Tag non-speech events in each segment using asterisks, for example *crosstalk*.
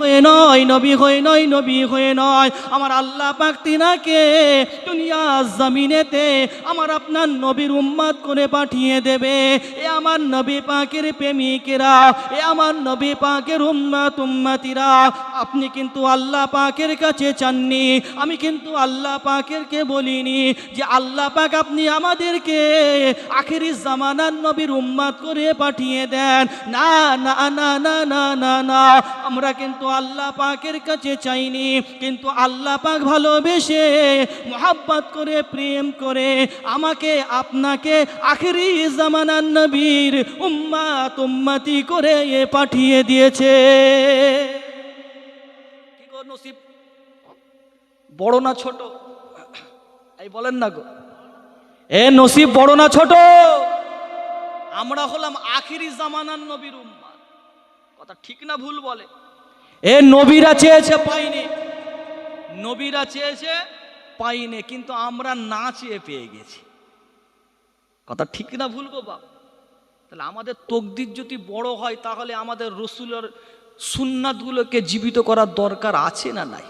হয়ে নয়, নবী হয়ে নয়, নবী হয়ে নয়। আমার আল্লাহ পাক তিনাকে দুনিয়া জমিনেতে আমার আপনার নবীর উম্মাদ করে পাঠিয়ে দেবে। এ আমার নবী পাকের প্রেমিকেরা, এ আমার নবী পাকের উম্মাত, উম্মাতিরা, আপনি কিন্তু আল্লাহ পাকের কাছে চাননি, আমি কিন্তু আল্লাহ পাকেরকে বলিনি যে আল্লাহ পাক আপনি আমাদেরকে আখেরি জামানার নবীর উম্মাদ করে পাঠিয়ে দেন। না না না না না না না, আমরা কিন্তু আল্লাহ পাকের কাছে চাইনি, কিন্তু আল্লাহ পাক ভালোবেসে মোহাব্বত করে, প্রেম করে আমাকে, আপনাকে আখেরি জামানার নবীর উম্মাত উম্মাতি করে এ পাঠিয়ে দিয়েছে। কি নসিব? বড় না ছোট? এই বলেন না গো। এ নসিব বড় না ছোট? আমরা হলাম আখিরি জামানার নবীর উম্মাদ কথা ঠিক না ভুল বলে। এ নবীরা চেয়েছে পাইনি। নবীরা চেয়েছে পাইনি, কিন্তু আমরা না চেয়ে পেয়ে গেছি। কথা ঠিক না ভুল গো বাপ? তাহলে আমাদের তকদির যদি বড় হয়, তাহলে আমাদের রসুলের সুন্নাতগুলোকে জীবিত করার দরকার আছে না নাই?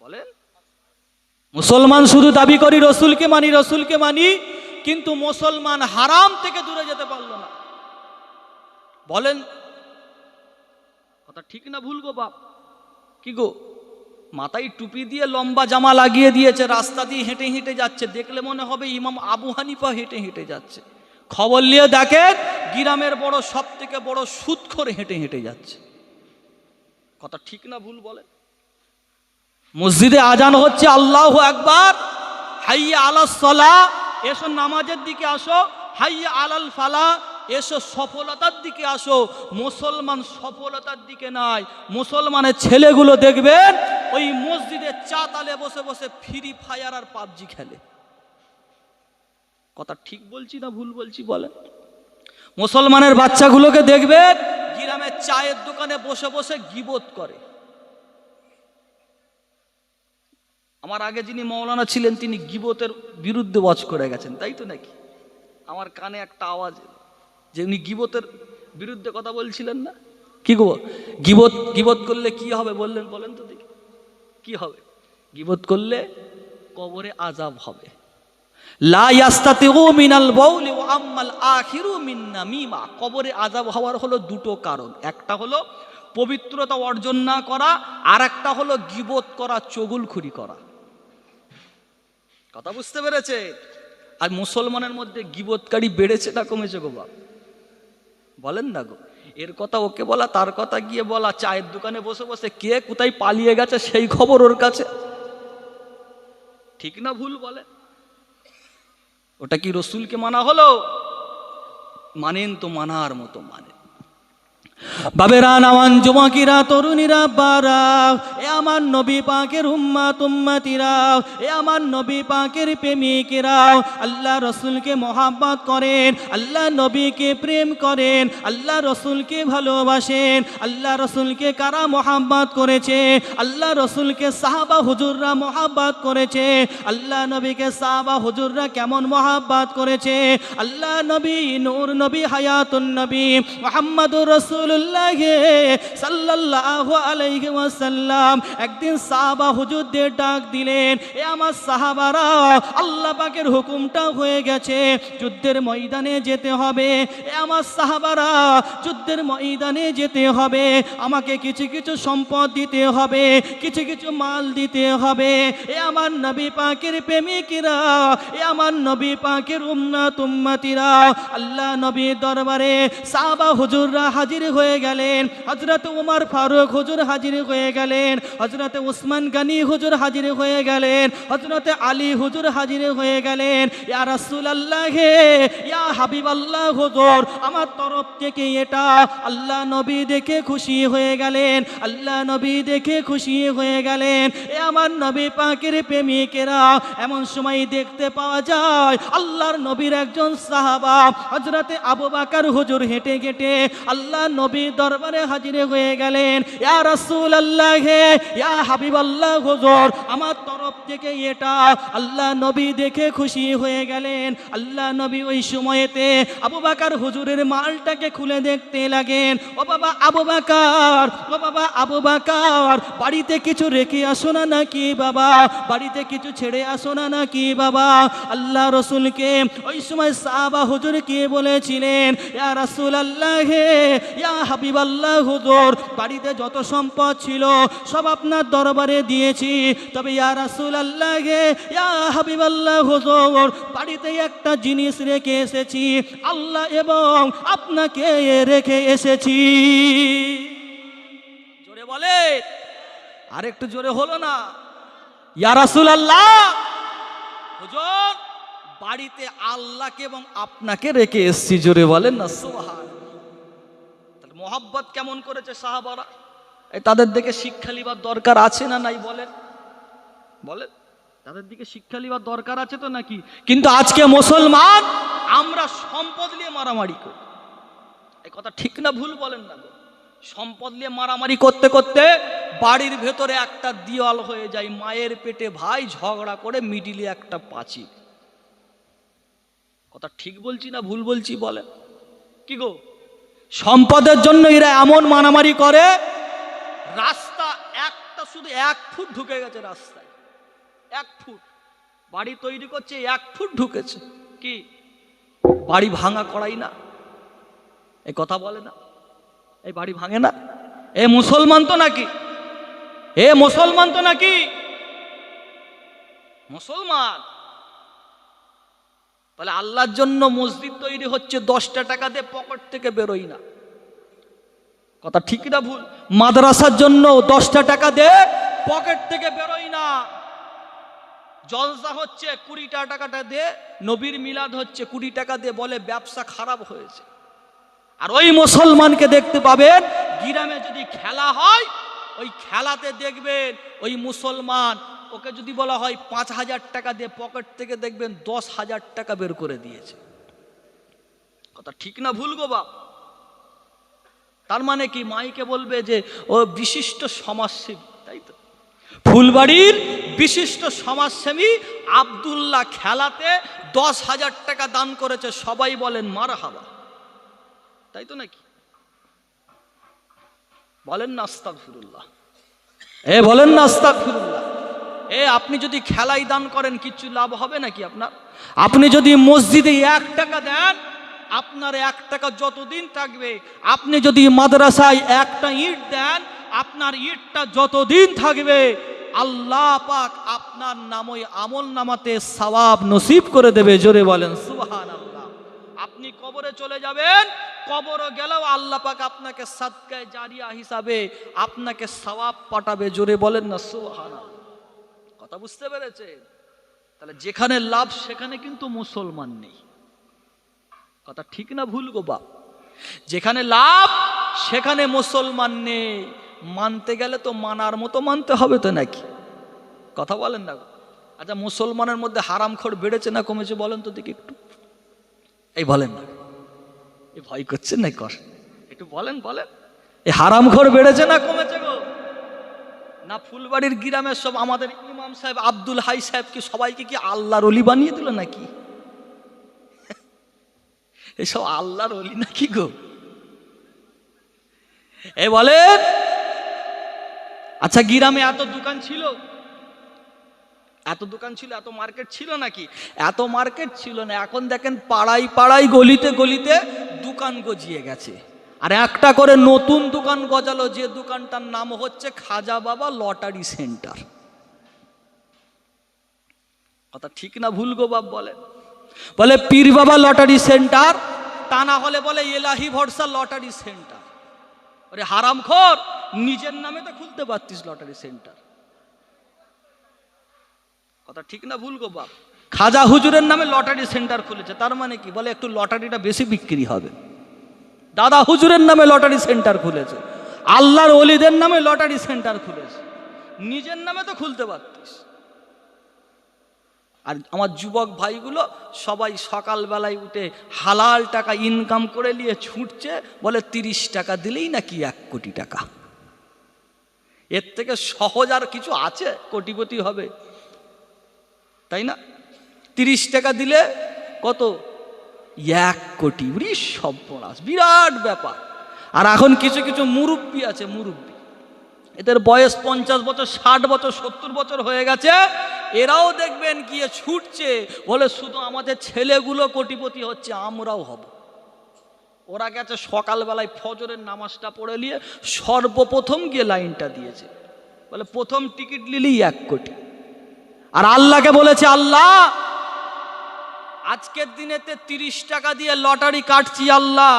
বলেন। মুসলমান শুধু দাবি করি, রসুলকে মানি রসুলকে মানি, কিন্তু মুসলমান হারাম থেকে দূরে যেতে পারল না। বলেন কথা ঠিক না ভুল গো বাপ। কি গো? মাথায় টুপি দিয়ে লম্বা জামা লাগিয়ে দিয়েছে, রাস্তা দিয়ে হেঁটে হেঁটে যাচ্ছে। দেখলে মনে হবে ইমাম আবু হানিফা হেঁটে হেঁটে যাচ্ছে। খবর নিয়ে দেখেন, গ্রামের বড় সব থেকে বড় সুদ করে হেঁটে হেঁটে যাচ্ছে। কথা ঠিক না ভুল বলে মসজিদে আজান হচ্ছে, আল্লাহ একবার হাইয়া আলাস সলা, এসো নামাজের দিকে আসো, হাইয়া আলাল ফালা এসো সফলতার দিকে আসো। মুসলমান সফলতার দিকে নাই। মুসলমানের ছেলেগুলো দেখবেন, ওই মসজিদে চাতালে বসে বসে ফ্রি ফায়ার আর পাবজি খেলে। কথা ঠিক বলছি না ভুল বলছি বলেন? মুসলমানের বাচ্চাগুলোকে দেখবেন গ্রামের চায়ের দোকানে বসে বসে গিবত করে। আমার আগে যিনি মৌলানা ছিলেন, তিনি গিবতের বিরুদ্ধে ওয়াজ করে গেছেন, তাই তো নাকি? আমার কানে একটা আওয়াজ যে উনি গিবতের বিরুদ্ধে কথা বলছিলেন না? কি গো? গিবত গিবত করলে কি হবে বললেন? বলেন তো দেখি। কি হবে? গিবত করলে কবরে আজাব হবে। কবরে আজাব হওয়ার হলো দুটো কারণ। একটা হলো পবিত্রতা অর্জন না করা আর একটা হলো গিবত করা চগুল চগুলখুরি করা। কথা বুঝতে পেরেছে? আর মুসলমানের মধ্যে গিবতকারী বেড়েছে না কমেছে গো বলেন না গো। এর কথা ওকে বলা, তার কথা গিয়ে বলা, চায়ের দোকানে বসে বসে কে কোথায় পালিয়ে গেছে সেই খবর ওর কাছে? ঠিক না ভুল বলে? ওটা কি রসুলকে মানা হলো? মানেন তো মানার মতো মানে। বাবেরা নাওয়ান যুবকিরা তরুণীরা বারা এ আমার নবী পাকের উম্মা তুম্মাতিরা এ আমার নবী পাকের প্রেমিকেরা আল্লাহ রসুলকে মহাব্বত করেন, আল্লাহ নবীকে প্রেম করেন, আল্লাহ রসুলকে ভালোবাসেন, আল্লাহ রসুলকে কারা মহাব্বত করেছে, আল্লাহ রসুলকে সাহাবা হুজুররা মহাব্বত করেছে, আল্লাহ নবীকে সাহাবা হুজুররা কেমন মহাব্বত করেছে, আল্লাহ নবী নূর নবী হায়াতুন নবী, মোহাম্মদুর ময়দানে যেতে হবে। আমাকে কিছু কিছু সম্পদ দিতে হবে, কিছু কিছু মাল দিতে হবে। এ আমার নবী পাকের প্রেমিকেরা, এ আমার নবী পাকের উম্মাত উম্মাতিরা, আল্লাহ নবীর দরবারে সাহাবা হুজুররা হাজির হয়ে গেলেন। হজরত উমর ফারুক হুজুর হাজির হয়ে গেলেন। হজরত উসমান গানি হুজুর হাজির হয়ে গেলেন। হজরত আলী হুজুর হাজির হয়ে গেলেন। ইয়া রাসূল আল্লাহ ইয়া হাবিব আল্লাহ হুজুর, আমার তরফ থেকে এটা আল্লাহ নবী দেখে খুশি হয়ে গেলেন। আল্লাহ নবী দেখে খুশি হয়ে গেলেন। এ আমার নবী পাকের প্রেমিকেরা, এমন সময় দেখতে পাওয়া যায়, আল্লাহর নবীর একজন সাহাবা হজরতে আবু বাকার হুজুর হেঁটে হেঁটে আল্লাহ নবী নবীর দরবারে হাজির হয়ে গেলেন। ইয়া রাসূল হে ইয়া হাবিব আল্লাহ হুজুর, আমার তরফ থেকে এটা আল্লাহ নবী দেখে খুশি হয়ে গেলেন। আল্লাহ নবী ওই সময়েতে আবু বাকার হুজুরের মালটাকে খুলে দেখতে লাগেন। ও বাবা আবু বাকার, ও বাবা আবু বাকার, বাড়িতে কিছু রেখে আসো না নাকি বাবা? বাড়িতে কিছু ছেড়ে আসো না নাকি বাবা? আল্লাহ রসুলকে ওই সময় সাহাবা হুজুর কে বলেছিলেন, ইয়া রাসূল আল্লাহ হে ইয়া হাবিব আল্লাহ হুজুর বাড়িতে যত সম্পদ ছিল, সব আপনার দরবারে দিয়েছি। তবে ইয়া রাসূল হে ইয়া হাবিব আল্লাহ হুজুর বাড়িতে একটা জিনিস রেখে এসেছি। আল্লাহ এবং আপনাকে রেখে এসেছি। জোরে বলে? আর একটু জোরে হলো না। ইয়া রাসূল আল্লাহ হুজুর, বাড়িতে আল্লাহকে এবং আপনাকে রেখে এসছি। জোরে বলেন না তাহলে মোহাব্বত কেমন করেছে সাহাবারা? এই তাদের দিকে শিক্ষা লিবার দরকার আছে না নাই বলেন? বলেন? তাদের দিকে শিক্ষা লিবার দরকার আছে তো নাকি? কিন্তু আজকে মুসলমান আমরা সম্পদ নিয়ে মারামারি করি। এই কথা ঠিক না ভুল বলেন না সম্পদ নিয়ে মারামারি করতে করতে বাড়ির ভেতরে একটা দিওয়াল হয়ে যায়, মায়ের পেটে ভাই ঝগড়া করে মিডিলে একটা পাঁচিল কথা ঠিক বলছি না ভুল বলছি বলেন? কি গো? সম্পদের জন্য এরা এমন মারামারি করে, রাস্তা একটা শুধু এক ফুট ঢুকে গেছে রাস্তায়। এক ফুট। বাড়ি তৈরি করছে, এক ফুট ঢুকেছে। কি? বাড়ি ভাঙা করাই না। এই কথা বলে না। এই বাড়ি ভাঙে না। এ মুসলমান তো নাকি? এ মুসলমান তো নাকি? মুসলমান? তাহলে আল্লাহর জন্য মসজিদ তৈরি হচ্ছে দশটা টাকা দিয়ে পকেট থেকে বেরোই না। কথা ঠিক না ভুল? মাদ্রাসার জন্য দশটা টাকা দে পকেট থেকে বেরোই না। জলসা হচ্ছে কুড়ি টাকাটা দে নবীর মিলাদ হচ্ছে কুড়ি টাকা দিয়ে বলে ব্যবসা খারাপ হয়েছে। আর ওই মুসলমানকে দেখতে পাবেন, গ্রামে যদি খেলা হয়, ওই খেলাতে দেখবেন ওই মুসলমান ওকে যদি বলা হয় পাঁচ হাজার টাকা দিয়ে পকেট থেকে দেখবেন দশ হাজার টাকা বের করে দিয়েছে। কথা ঠিক না ভুল গো বাপ? তার মানে কি? মাইকে বলবে যে, ও বিশিষ্ট সমাজসেবী, তাই তো? ফুলবাড়ির বিশিষ্ট সমাজসেবী আবদুল্লাহ খেলাতে দশ হাজার টাকা দান করেছে, সবাই বলেন, মার হাবা। তাই তো নাকি? বলেন না আস্তাক ফিরুল্লাহ এ, বলেন না আস্তাক ফিরুল্লাহ এ, আপনি যদি খেলাই দান করেন কিছু লাভ হবে নাকি আপনার? আপনি যদি মসজিদে এক টাকা দেন, আপনার এক টাকা যতদিন থাকবে। আপনি যদি মাদ্রাসায় একটা ইট দেন, আপনার ইটটা যতদিন থাকবে, আল্লাহ পাক আপনার নাম ওই আমল নামাতে সওয়াব নসিব করে দেবে। জোরে বলেন সুবহান আল্লাহ আপনি কবরে চলে যাবেন, কবরে গেলেও আল্লাহ পাক আপনাকে সাদকায় জারিয়া হিসাবে আপনাকে সওয়াব পাঠাবে। জোরে বলেন না সুবহান কথা বুঝতে পেরেছে? তাহলে যেখানে লাভ, সেখানে কিন্তু মুসলমান নেই। কথা ঠিক না ভুল গো বাপ? যেখানে লাভ, সেখানে মুসলমান নেই। মানতে গেলে তো মানার মতো মানতে হবে তো নাকি? কথা বলেন না আচ্ছা মুসলমানের মধ্যে হারামখোর বেড়েছে না কমেছে বলেন তো দেখি একটু। এই বলেন না। এই ভয় করছেন না কর? একটু বলেন বলেন। এই হারামখোর বেড়েছে না কমেছে না ফুলবাড়ির গ্রামের সব আমাদের ইমাম সাহেব, আব্দুল হাই সাহেব কি সবাইকে কি আল্লাহর অলি বানিয়ে দিল নাকি? *laughs* এসব আল্লাহর অলি নাকি গো? এ বলে আচ্ছা গ্রামে এত দোকান ছিল? এত দোকান ছিল, এত মার্কেট ছিল নাকি? এত মার্কেট ছিল না, এখন দেখেন পাড়ায় পাড়ায় গলিতে গলিতে দোকান গজিয়ে গেছে। আর একটা করে নতুন দোকান গজালো, যে দোকানটার নাম হচ্ছে খাজা বাবা লটারি সেন্টার। কথা ঠিক না ভুল গো বাপ বলে? বলে, পীর বাবা লটারি সেন্টার, তা না হলে বলে, এলাহি ভরসা লটারি সেন্টার। আরে হারামখোর নিজের নামে তো খুলতে পারতিস লটারি সেন্টার। কথা ঠিক না ভুল গো বাপ? খাজা হুজুরের নামে লটারি সেন্টার খুলেছে, তার মানে কি? বলে, একটু লটারিটা বেশি বিক্রি হবে। দাদা হুজুরের নামে লটারি সেন্টার খুলেছে, আল্লাহর অলিদের নামে লটারি সেন্টার খুলেছে, নিজের নামে তো খুলতে পারতিস। আর আমার যুবক ভাইগুলো সবাই সকালবেলায় উঠে হালাল টাকা ইনকাম করে নিয়ে ছুটছে, বলে তিরিশ টাকা দিলেই নাকি এক কোটি টাকা। এর থেকে সহজ আর কিছু আছে? কোটিপতি হবে। তাই না? তিরিশ টাকা দিলে কত? এক কোটি, উরি সর্বনাশ, বিরাট ব্যাপার। আর এখন কিছু কিছু মুরব্বী আছে, মুরব্বী। এদের বয়স পঞ্চাশ বছর, ষাট বছর, সত্তর বছর হয়ে গেছে। এরাও দেখবেন গিয়ে ছুটছে, বলে শুধু আমাদের ছেলেগুলো কোটিপতি হচ্ছে, আমরাও হব। ওরা গেছে সকালবেলায় ফজরের নামাজটা পড়ে নিয়ে সর্বপ্রথম গিয়ে লাইনটা দিয়েছে। বলে প্রথম টিকিট নিলেই এক কোটি। আর আল্লাহকে বলেছে, আল্লাহ আজকের দিনেতে তিরিশ টাকা দিয়ে লটারি কাটছি আল্লাহ।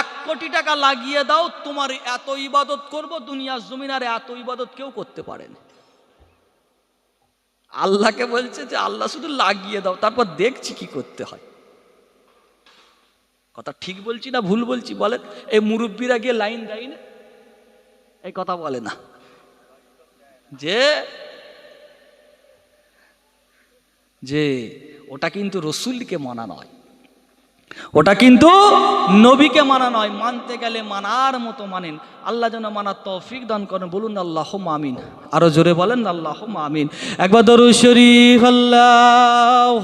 এক কোটি টাকা লাগিয়ে দাও, তোমার এত ইবাদত করব, দুনিয়ার আর এত ইবাদত কেউ করতে পারে না। আল্লাহকে বলছে যে, আল্লাহ শুধু লাগিয়ে দাও, তারপর দেখছি কি করতে হয়। কথা ঠিক বলছি না ভুল বলছি, বলেন? এই মুরব্বীরা গিয়ে লাইন দেয় না? এই কথা বলে না। যে যে ওটা কিন্তু রসুলকে মানা নয়। ওটা কিন্তু নবীকে মানা নয়। মানতে গেলে মানার মতো মানেন। আল্লাহ যেন মানার তৌফিক দান করেন। বলুন আল্লাহ মামিন আরও জোরে বলেন আল্লাহ মামিন একবার দরু শরীফ আল্লাহ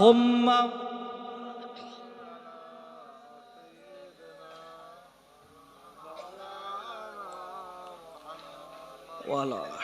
ওয়ালা।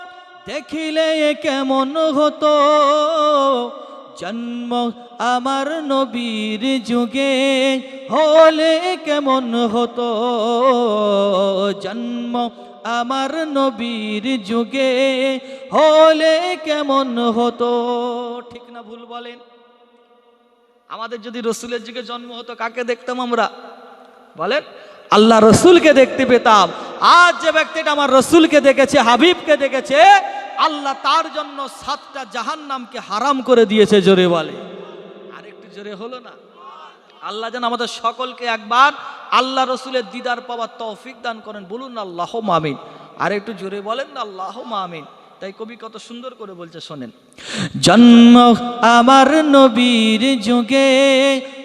দেখিলে কেমন হতো? জন্ম আমার নবীর যুগে হলে কেমন হতো? জন্ম আমার নবীর যুগে হলে কেমন হতো? ঠিক না ভুল বলেন? আমাদের যদি রসুলের যুগে জন্ম হতো, কাকে দেখতাম আমরা? বলেন? আল্লাহ রসুলকে দেখতে পেতাম। আজ যে ব্যক্তিটা আমার রসুলকে দেখেছে, হাবিবকে দেখেছে, আল্লাহ তার জন্য সাতটা জাহান নামকে হারাম করে দিয়েছে জোরে বলে। আর একটু জোরে হলো না? আল্লাহ যেন আমাদের সকলকে একবার আল্লাহ রসুলের দিদার পাওয়ার তৌফিক দান করেন। বলুন আল্লাহ মামিন আর একটু জোরে বলেন না আল্লাহ মামিন তাই কবি কত সুন্দর করে বলছে, শোনেন। জন্ম আমার নবীর যুগে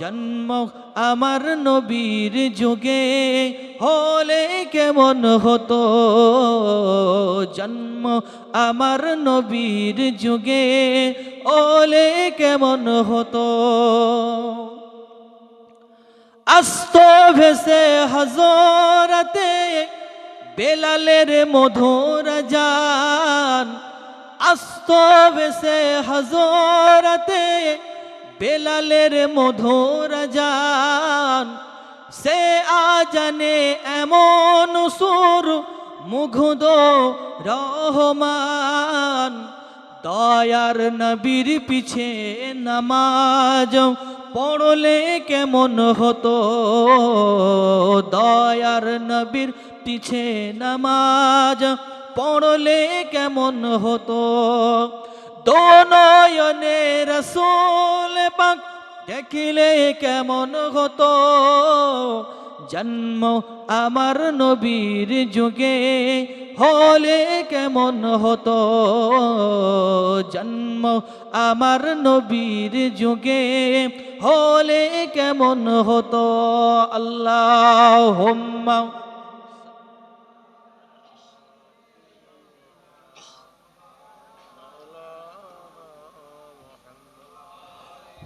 জন্ম আমার নবীর যুগে হলে কেমন হতো? জন্ম আমার নবীর যুগে হলে কেমন হতো? আস্ত ভেসে হজরতে বেলালের মধুর জান, আস্ত ভেসে হজরতে বেলালের মধুর জান, সে আজানে এমন সুর মুগ্ধ রহমান। দয়ার নবীর পিছে নামাজ পড়লে কেমন হতো? দয়ার নবীর পিছে নামাজ পড়লে কেমন হতো? দোনয়নে রসুল পাক দেখিলে কেমন হতো? জন্ম আমার নবীর যুগে হলে কেমন হতো? জন্ম আমার নবীর যুগে হলে কেমন হতো? আল্লাহ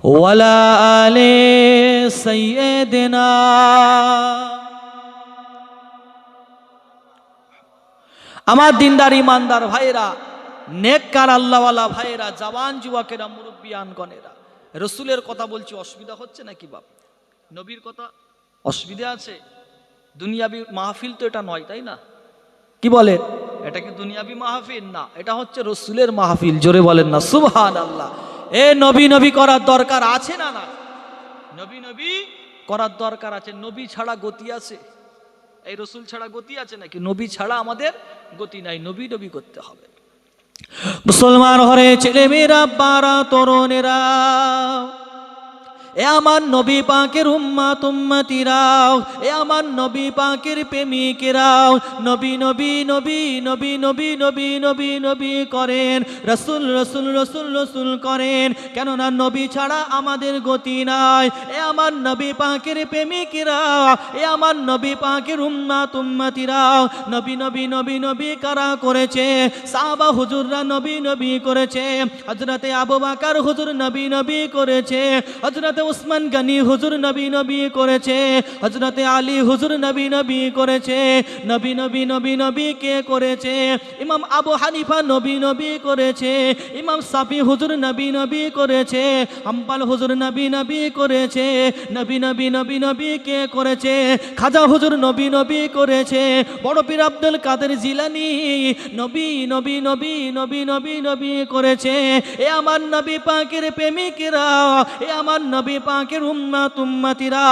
ওয়ালা আলে সৈয়দনা আমার দিনদার ইমানদার ভাইরা নেককার আল্লাহওয়ালা ভাইরা জওয়ান যুবকেরা মুরব্বিয়ানগণেরা, রসুলের কথা বলছি, অসুবিধা হচ্ছে নাকি বাপ? নবীর কথা অসুবিধা আছে? দুনিয়াবি মাহফিল তো এটা নয়, তাই না? কি বলেন এটা কি দুনিয়াবি মাহফিল? না, এটা হচ্ছে রসুলের মাহফিল, জোরে বলেন না সুবহান আল্লাহ এ নবী নবী করার দরকার আছে না না নবী নবী করার দরকার আছে নবী ছাড়া গতি আছে। এই রসুল ছাড়া গতি আছে নাকি? নবী ছাড়া আমাদের গতি নাই নবী নবী করতে হবে। মুসলমান হরে ছেলে মেয়েরা বারা তরুণেরা এ আমার নবী পাকের উম্মা তুম্মাতিরাও এ আমার নবী পাকের প্রেমিকেরাও নবী নবী নবী নবী নবী নবী নবী নবী করেন রসুল রসুল রসুল রসুল করেন কেননা নবী ছাড়া আমাদের গতি নাই এ আমার নবী পাকের প্রেমিকেরা এ আমার নবী পাকের উম্মা তুম্মাতিরাও নবী নবী নবী নবী কারা করেছে সাহাবা হুজুররা নবী নবী করেছে হজরতে আবু বাকার হুজুর নবী নবী করেছে হজরতে উসমান গানি হুজুর নবী নবী করেছে হজরতে আলী হুজুর নবী নবী করেছে নবী নবী নবী নবী কে করেছে ইমাম আবু হানিফা নবী নবী করেছে ইমাম সাফি হুজুর নবী নবী করেছে হাম্পাল হুজুর নবী নবী করেছে নবী নবী নবী নবী কে করেছে খাজা হুজুর নবী নবী করেছে বড় পীর আব্দুল কাদের জিলানি নবী নবী নবী নবী নবী নবী করেছে এ আমার নবী পাকের প্রেমিকেরা এ আমার নবী পাকের উম্মা তুম্মাতিরা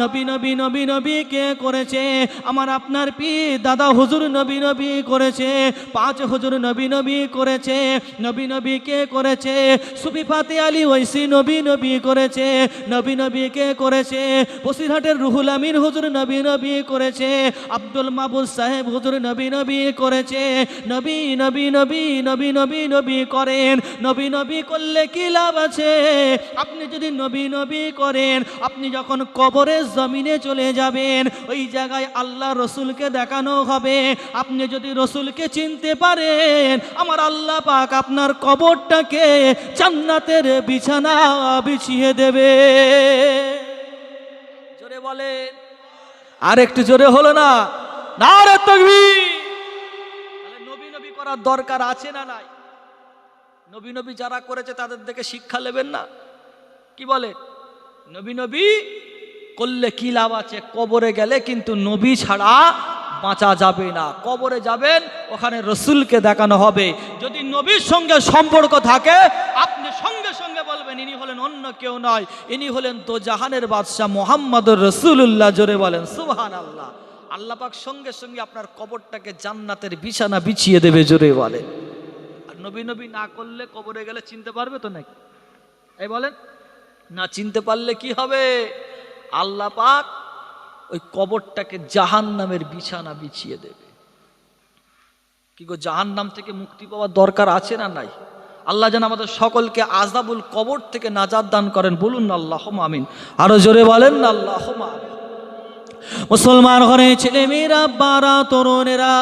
নবী নবী নবী নবী কে করেছে আমার আপনার পি দাদা হুজুর নবী নবী করেছে পাঁচ হুজুর নবী নবী করেছে নবী নবী কে করেছে সুফি ফাতে আলী ঐসি নবী নবী করেছে নবী নবী কে করেছে বসিরহাটের রুহুল আমিন হুজুর নবী নবী করেছে আব্দুল মাহবুব সাহেব হুজুর নবী নবী করেছে নবী নবী নবী নবী নবী নবী করেন নবী নবী করলে কি লাভ আছে আপনি যদি নবী নবী করেন? আপনি যখন কবরের জমিনে চলে যাবেন, ওই জায়গায় আল্লাহ রসুলকে দেখানো হবে। আপনি যদি রসুলকে চিনতে পারেন, আমার আল্লাহ পাক আপনার কবরটাকে জান্নাতের বিছানা বিছিয়ে দেবে। জোরে বলেন। আর একটু জোরে হলো না? না নবী নবী করার দরকার আছে না নাই? নবী নবী যারা করেছে তাদের দেখে শিক্ষা নেবেন না? কি বলে নবী নবী করলে কি লাভ আছে? কবরে গেলে কিন্তু নবী ছাড়া বাঁচা যাবে না। কবরে যাবেন, ওখানে রসুলকে দেখানো হবে। যদি নবীর সঙ্গে সম্পর্ক থাকে, আপনি সঙ্গে সঙ্গে বলবেন, ইনি হলেন অন্য কেউ নয়। ইনি হলেন তো জাহানের বাদশাহ মোহাম্মদুর রসুল্লাহ জোরে বলেন সুবহান আল্লাহ আল্লাহ পাক সঙ্গে সঙ্গে আপনার কবরটাকে জান্নাতের বিছানা বিছিয়ে দেবে, জোরে বলেন। আর নবী নবী না করলে কবরে গেলে চিনতে পারবে তো নাকি? এই বলেন। না চিনতে পারলে কি হবে? আল্লাহ পাক ওই কবরটাকে জাহান নামের বিছানা বিছিয়ে দেবে। কি গো জাহান নাম থেকে মুক্তি পাওয়ার দরকার আছে না নাই? আল্লাহ যেন আমাদের সকলকে আজাবুল কবর থেকে নাজাদ দান করেন। বলুন না আল্লাহ আমিন। আরও জোরে বলেন না আল্লাহ আমিন। মুসলমান ঘরে ছেলে মেয়েরা, বারা, তরুণেরা,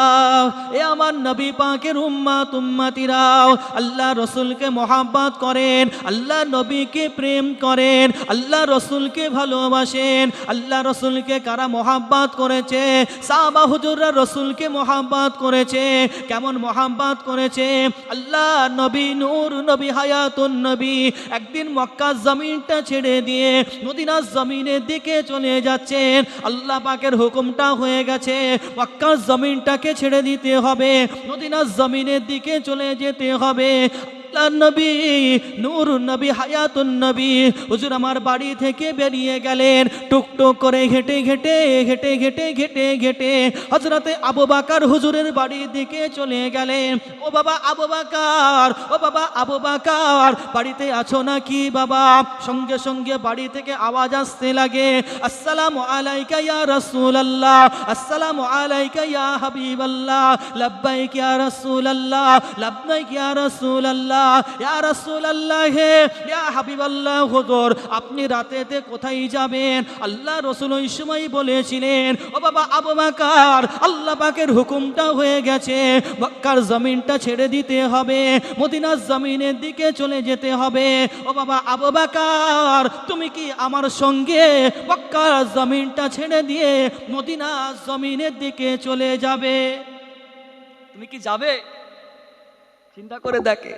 এ আমার নবী পাকের উম্মা তুম্মাতিরাও আল্লাহ রসুলকে মহাব্বাত করেন, আল্লাহ নবীকে প্রেম করেন, আল্লাহ রসুলকে ভালোবাসেন, আল্লাহ রসুলকে কারা মহাব্বাত করেছে সাবা হুজুররা রসুলকে মহাব্বাত করেছে, কেমন মহাব্বাত করেছে, আল্লাহ নবী নূর, নবী হায়াতুন নবী, একদিন মক্কা জমিনটা ছেড়ে দিয়ে মদিনার জমিনের দিকে চলে যাচ্ছেন, আল্লাহ পাকের হুকুমটা হয়ে গেছে। পাক্কা জমিনটাকে ছেড়ে দিতে হবে। মদিনার জমিনের দিকে চলে যেতে হবে। আল্লাহর নবী নূর নবী, হায়াতুন নবী। হুজুর, আমার বাড়ি থেকে বেরিয়ে গেলেন। টুকটুক করে ঘেটে ঘেটে ঘেটে ঘেটে ঘেটে ঘেটে। হজরতে আবু বাকার হুজুরের বাড়ির দিকে চলে গেলেন। ও বাবা, আবু বাকার, ও বাবা, আবু বাকার, বাড়িতে আছো নাকি বাবা? সঙ্গে সঙ্গে বাড়ি থেকে আওয়াজ আসতে লাগে। আসসালামু আলাইকা ইয়া রাসূলুল্লাহ, আসসালামু আলাইকা ইয়া হাবিবাল্লাহ, লাব্বাইক ইয়া রাসূলুল্লাহ, লাব্বাইক ইয়া আপনি রাতেতে কোথায় যাবেন? আল্লাহ রসুল ওই সময় বলেছিলেন, ও বাবা আবু বাকার, আল্লাহ পাকের হুকুমটা হয়ে গেছে। মক্কার জমিনটা ছেড়ে দিতে হবে, মদিনার জমিনের দিকে চলে যেতে হবে। ও বাবা আবু বাকার, তুমি কি আমার সঙ্গে মক্কার জমিনটা ছেড়ে দিয়ে মদিনার জমিনের দিকে চলে যাবে? তুমি কি যাবে? চিন্তা করে দেখে।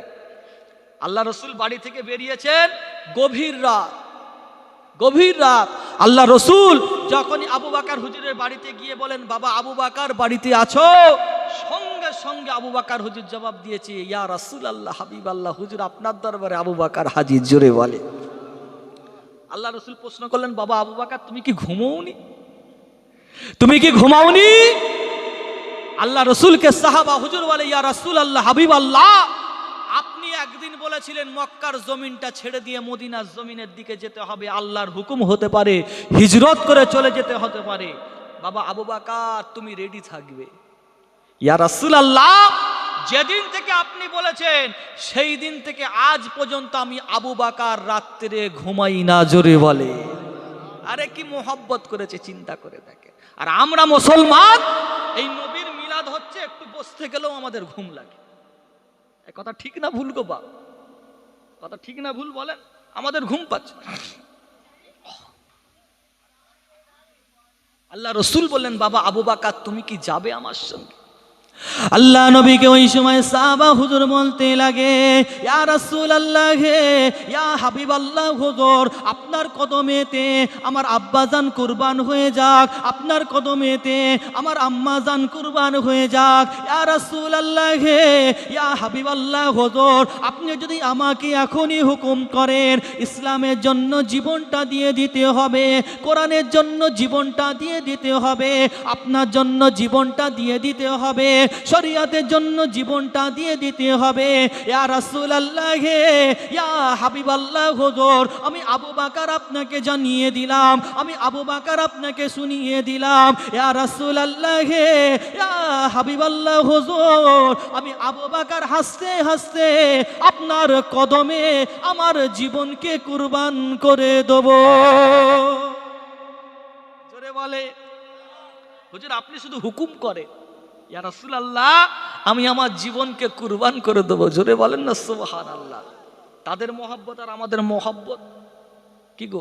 আল্লাহ রসুল বাড়ি থেকে বেরিয়েছেন গভীর রাত। গভীর রাত। আল্লাহ রসুল যখনই আবু বাকার হুজুরের বাড়িতে গিয়ে বলেন, বাবা, আবু বাকার বাড়িতে আছো? সঙ্গে সঙ্গে আবু বাকার হুজুর জবাব দিয়েছে, ইয়া রাসুল আল্লাহ হাবিব আল্লাহ হুজুর আপনার দরবারে আবু বাকার হাজির, জোরে বলে। আল্লাহ রসুল প্রশ্ন করলেন, বাবা, আবু বাকার, তুমি কি ঘুমোওনি? তুমি কি ঘুমাওনি? আল্লাহ রসুলকে সাহাবা হুজুর বলে, ইয়া রাসুল আল্লাহ হাবিব আল্লাহ একদিন বলেছিলেন, মক্কার জমিনটা ছেড়ে দিয়ে মদিনার জমিনের দিকে যেতে হবে, আল্লাহর হুকুম হতে পারে, হিজরত করে চলে যেতে হতে পারে। বাবা আবু বাকার, তুমি রেডি থাকবে। ইয়া রাসুল আল্লাহ যেদিন থেকে আপনি বলেছেন, সেই দিন থেকে আজ পর্যন্ত আমি আবু বাকার রাত্রে ঘুমাই না, জোরে বলে। আরে কি মোহব্বত করেছে, চিন্তা করে দেখে। আর আমরা মুসলমান, এই নবীর মিলাদ হচ্ছে, একটু বসতে গেলেও আমাদের ঘুম লাগে। কথা ঠিক না ভুল গো বা কথা ঠিক না ভুল বলেন আমাদের ঘুম পাচ্ছে আল্লাহ রসুল বললেন, বাবা আবু বাকা তুমি কি যাবে আমার সঙ্গে? আল্লাহ নবীকে ওই সময় সাহাবা হুজুর বলতে লাগে আল্লাহ হে ইয়া হাবিব আল্লাহ আপনার কদমেতে আমার আব্বাজান কুরবান হয়ে যাক, আপনার কদমেতে আমার আম্মাজান কুরবান হয়ে যাক, ইয়া রাসূল আল্লাহ হে ইয়া হাবিব আল্লাহ হুজুর, আপনি যদি আমাকে এখনই হুকুম করেন, ইসলামের জন্য জীবনটা দিয়ে দিতে হবে, কোরআনের জন্য জীবনটা দিয়ে দিতে হবে, আপনার জন্য জীবনটা দিয়ে দিতে হবে শরিয়াতের জন্য জীবনটা দিয়ে দিতে হবে। ইয়া রাসূল আল্লাহ হে ইয়া হাবিব আল্লাহ হুজুর, আমি আবু বাকার আপনাকে জানিয়ে দিলাম, আমি আবু বাকার আপনাকে শুনিয়ে দিলাম। ইয়া রাসূল আল্লাহ হে ইয়া হাবিব আল্লাহ হুজুর, আমি আবু বাকার হাসতে হাসতে আপনার কদমে আমার জীবনকে কুরবান করে দেব। জোরে বলে, হুজুর, আপনি শুধু হুকুম করে আল্লাহ আমি আমার জীবনকে কুরবান করে দেবো। জোরে বলেন না সোহান আল্লাহ তাদের মহাব্বত আর আমাদের মহাব্বত। কি গো?